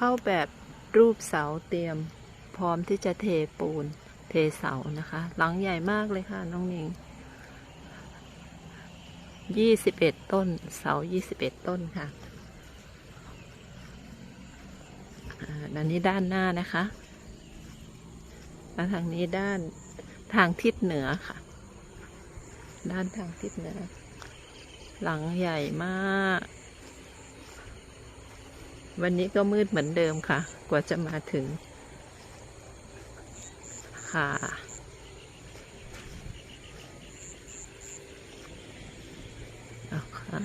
เข้าแบบรูปเสาเตรียม พร้อมที่จะเทปูน เทเสานะคะ หลังใหญ่มากเลยค่ะน้องหนิงยี่สิบเอ็ดต้น เสายี่สิบเอ็ดต้นค่ะอ่าด้านนี้ด้านหน้านะคะแล้วทางนี้ด้านทางทิศเหนือค่ะ ด้านทางทิศเหนือ หลังใหญ่มาก วันนี้ก็มืดเหมือนเดิมค่ะ กว่าจะมาถึง ค่ะเอาค่ะ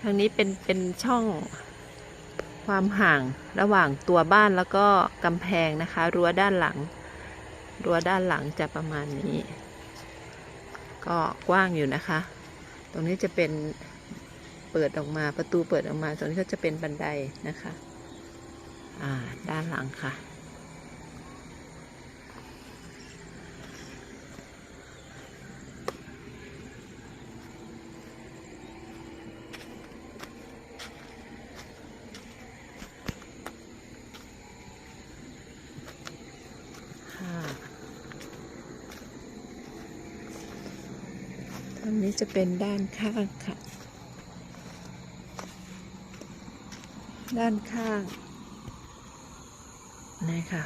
ทางนี้เป็นเป็นช่องความห่างระหว่างตัวบ้านแล้วก็กำแพงนะคะ รั้วด้านหลัง รั้วด้านหลังจะประมาณนี้ ก็กว้างอยู่นะคะ ตรงนี้จะเป็นเปิดออกมาประตูเปิดออกมา ตรงนี้ก็จะเป็นบันไดนะคะ อ่า ด้านหลังค่ะค่ะ ทางนี้จะเป็นด้านข้างค่ะ ด้านข้างนี่ค่ะ